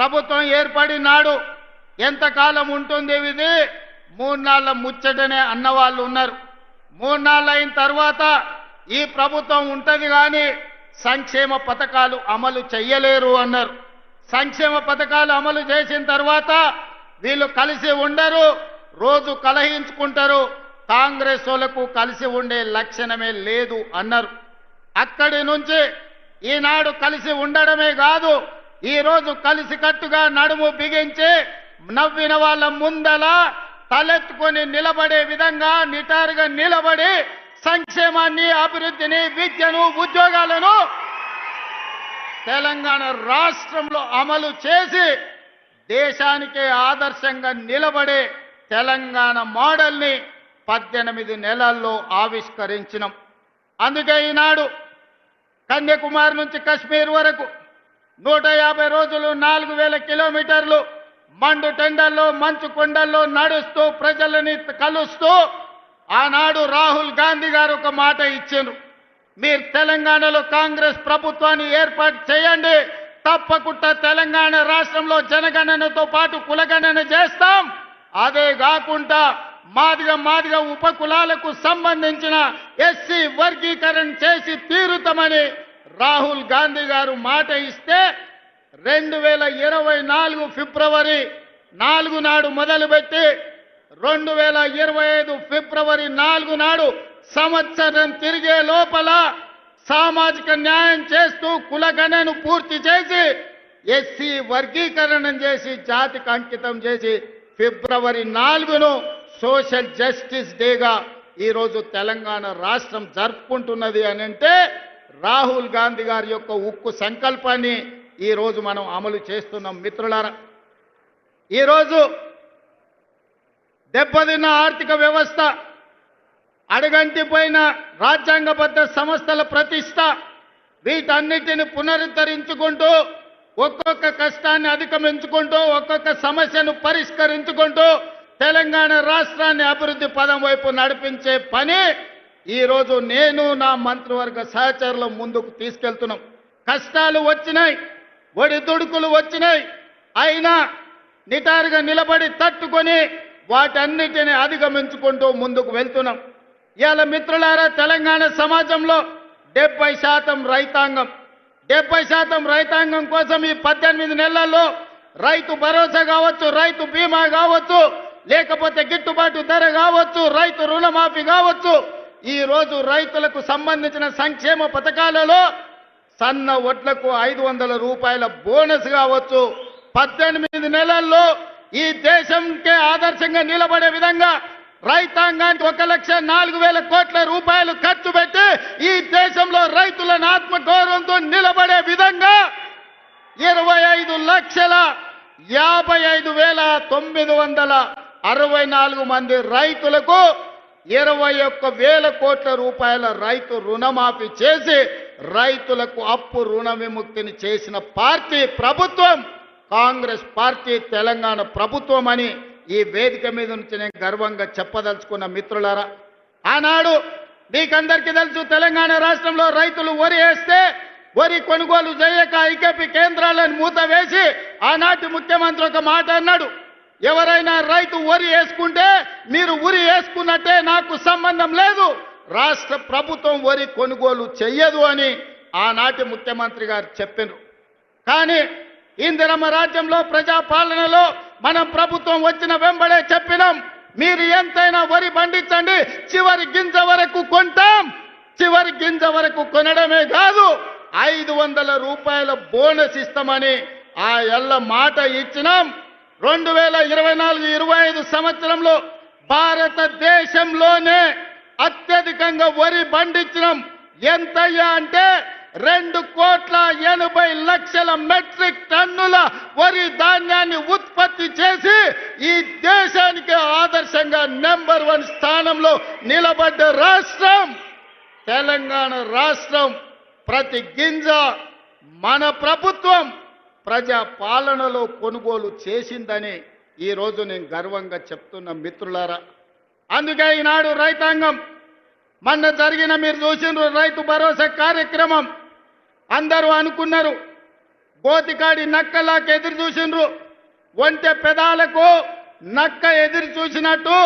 ప్రభుత్వం ఏర్పడినాడు. ఎంతకాలం ఉంటుంది ఇది? మూడు నాళ్ళ ముచ్చటనే అన్నవాళ్ళు ఉన్నారు. మూడు నాళ్ళు అయిన తర్వాత ఈ ప్రభుత్వం ఉంటుంది కానీ సంక్షేమ పథకాలు అమలు చెయ్యలేరు అన్నారు. సంక్షేమ పథకాలు అమలు చేసిన తర్వాత వీళ్ళు కలిసి ఉండరు రోజు కలహించుకుంటారు. కాంగ్రెస్ వాళ్ళకు కలిసి ఉండే లక్షణమే లేదు అన్నారు. అక్కడి నుంచి ఈనాడు కలిసి ఉండడమే కాదు ఈరోజు కలిసికట్టుగా నడుము బిగించి నవ్విన వాళ్ళ ముందల తలెత్తుకొని నిలబడే విధంగా నిటారుగా నిలబడి సంక్షేమాన్ని అభివృద్ధిని విద్యను ఉద్యోగాలను తెలంగాణ రాష్ట్రంలో అమలు చేసి దేశానికే ఆదర్శంగా నిలబడే తెలంగాణ మోడల్ని పద్దెనిమిది నెలల్లో ఆవిష్కరించినాం. అందుకే ఈనాడు కన్యాకుమారి నుంచి కశ్మీర్ వరకు నూట యాభై రోజులు నాలుగు వేల కిలోమీటర్లు మండు టెండల్లో మంచు కొండల్లో నడుస్తూ ప్రజలని కలుస్తూ ఆనాడు రాహుల్ గాంధీ గారు ఒక మాట ఇచ్చారు. మీరు తెలంగాణలో కాంగ్రెస్ ప్రభుత్వాన్ని ఏర్పాటు చేయండి. తప్పకుండా తెలంగాణ రాష్ట్రంలో జనగణనతో పాటు కులగణన చేస్తాం. అదే కాకుండా మాదిగ మాదిగ ఉపకులాలకు సంబంధించిన ఎస్సీ వర్గీకరణ చేసి తీరుతామని రాహుల్ గాంధీ గారు మాట ఇస్తే రెండు వేల ఇరవై నాలుగు ఫిబ్రవరి నాలుగు నాడు మొదలుపెట్టి రెండు వేల ఇరవై ఐదు ఫిబ్రవరి నాలుగు నాడు సంవత్సరం తిరిగే లోపల సామాజిక న్యాయం చేస్తూ కులగణను పూర్తి చేసి ఎస్సీ వర్గీకరణం చేసి జాతికి అంకితం చేసి ఫిబ్రవరి నాలుగును సోషల్ జస్టిస్ డేగా ఈరోజు తెలంగాణ రాష్ట్రం జరుపుకుంటున్నది అని అంటే రాహుల్ గాంధీ గారి యొక్క ఉక్కు సంకల్పాన్ని ఈరోజు మనం అమలు చేస్తున్నాం మిత్రులారా. ఈరోజు దెబ్బతిన్న ఆర్థిక వ్యవస్థ అడగంటిపోయిన రాజ్యాంగబద్ధ సంస్థల ప్రతిష్ట వీటన్నిటిని పునరుద్ధరించుకుంటూ ఒక్కొక్క కష్టాన్ని అధిగమించుకుంటూ ఒక్కొక్క సమస్యను పరిష్కరించుకుంటూ తెలంగాణ రాష్ట్రాన్ని అభివృద్ధి పదం వైపు నడిపించే పని ఈరోజు నేను నా మంత్రివర్గ సహచరులు ముందుకు తీసుకెళ్తున్నాం. కష్టాలు వచ్చినాయి ఒడిదుడుకులు వచ్చినాయి. అయినా నిటారుగా నిలబడి తట్టుకొని వాటన్నిటిని అధిగమించుకుంటూ ముందుకు వెళ్తున్నాం. ఇవాళ మిత్రులారా తెలంగాణ సమాజంలో డెబ్బై శాతం రైతాంగం. డెబ్బై శాతం రైతాంగం కోసం ఈ పద్దెనిమిది నెలల్లో రైతు భరోసా కావచ్చు రైతు బీమా కావచ్చు లేకపోతే గిట్టుబాటు ధర కావచ్చు రైతు రుణమాఫీ కావచ్చు ఈరోజు రైతులకు సంబంధించిన సంక్షేమ పథకాలలో సన్న వడ్లకు ఐదు వందల రూపాయల బోనస్ కావచ్చు. పద్దెనిమిది నెలల్లో ఈ దేశంకే ఆదర్శంగా నిలబడే విధంగా రైతాంగానికి ఒక లక్ష నాలుగు వేల కోట్ల రూపాయలు ఖర్చు పెట్టి ఈ దేశంలో రైతులను ఆత్మగౌరవంతో నిలబడే విధంగా ఇరవై ఐదు లక్షల యాభై ఐదు వేల తొమ్మిది వందల అరవై నాలుగు మంది రైతులకు ఇరవై ఒక్క వేల కోట్ల రూపాయల రైతు రుణమాఫీ చేసి రైతులకు అప్పు రుణ విముక్తిని చేసిన పార్టీ ప్రభుత్వం కాంగ్రెస్ పార్టీ తెలంగాణ ప్రభుత్వం అని ఈ వేదిక మీద నుంచి నేను గర్వంగా చెప్పదలుచుకున్న మిత్రులారా ఆనాడు మీకందరికీ తెలుసు తెలంగాణ రాష్ట్రంలో రైతులు వరి వేస్తే వరి కొనుగోలు చేయక ఐకేపీ కేంద్రాలను మూత వేసి ఆనాటి ముఖ్యమంత్రి ఒక మాట అన్నాడు. ఎవరైనా రైతు వరి వేసుకుంటే మీరు ఉరి వేసుకున్నట్టే నాకు సంబంధం లేదు. రాష్ట్ర ప్రభుత్వం వరి కొనుగోలు చెయ్యదు అని ఆనాటి ముఖ్యమంత్రి గారు చెప్పారు కానీ ఇందిరమ్మ రాజ్యంలో ప్రజాపాలనలో మనం ప్రభుత్వం వచ్చిన వెంబడే చెప్పినాం. మీరు ఎంతైనా వరి పండించండి చివరి గింజ వరకు కొంటాం. చివరి గింజ వరకు కొనడమే కాదు ఐదు వందల రూపాయల బోనస్ ఇస్తామని ఆ ఎల్ల మాట ఇచ్చినాం. రెండు వేల ఇరవై నాలుగు ఇరవై ఐదు సంవత్సరంలో భారతదేశంలోనే అత్యధికంగా వరి పండించడం ఎంతయ్యా అంటే రెండు కోట్ల ఎనభై లక్షల మెట్రిక్ టన్నుల వరి ధాన్యాన్ని ఉత్పత్తి చేసి ఈ దేశానికి ఆదర్శంగా నెంబర్ వన్ స్థానంలో నిలబడ్డ రాష్ట్రం తెలంగాణ రాష్ట్రం. ప్రతి గింజ మన ప్రభుత్వం. ప్రజా పాలనలో కొనుగోలు చేసిందని ఈరోజు నేను గర్వంగా చెప్తున్న మిత్రులారా. అందుకే ఈనాడు రైతాంగం మొన్న జరిగిన మీరు చూసిన రైతు భరోసా కార్యక్రమం. అందరూ అనుకున్నారు గోతికాడి నక్కలాకు ఎదురు చూసిండ్రు. ఒంటె పెదాలకు నక్క ఎదురు చూసినట్టు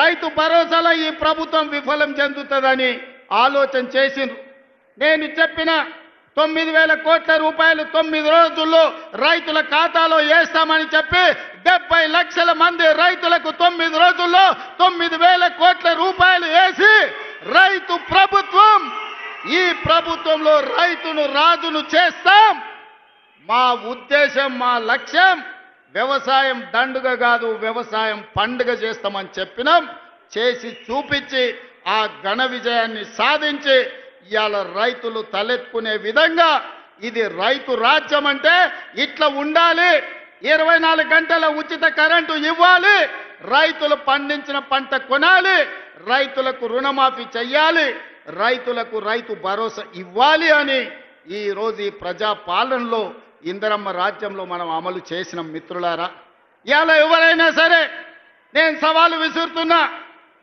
రైతు భరోసాలో ఈ ప్రభుత్వం విఫలం చెందుతుందని ఆలోచన చేసిండ్రు. నేను చెప్పిన తొమ్మిది వేల కోట్ల రూపాయలు తొమ్మిది రోజుల్లో రైతుల ఖాతాలో వేస్తామని చెప్పి డెబ్బై లక్షల మంది రైతులకు తొమ్మిది రోజుల్లో తొమ్మిది వేల కోట్ల రూపాయలు వేసి రైతు ప్రభుత్వం ఈ ప్రభుత్వంలో రైతును రాజును చేస్తాం. మా ఉద్దేశం మా లక్ష్యం వ్యవసాయం దండుగ కాదు వ్యవసాయం పండుగ చేస్తామని చెప్పినాం. చేసి చూపించి ఆ ఘన విజయాన్ని సాధించి ఇవాళ రైతులు తలెత్తుకునే విధంగా ఇది రైతు రాజ్యం అంటే ఇట్లా ఉండాలి. ఇరవై నాలుగు గంటల ఉచిత కరెంటు ఇవ్వాలి. రైతులు పండించిన పంట కొనాలి. రైతులకు రుణమాఫీ చెయ్యాలి. రైతులకు రైతు భరోసా ఇవ్వాలి అని ఈరోజు ఈ ప్రజా పాలనలో ఇందరమ్మ రాజ్యంలో మనం అమలు చేసిన మిత్రులారా. ఇవాళ ఎవరైనా సరే నేను సవాలు విసురుతున్నా.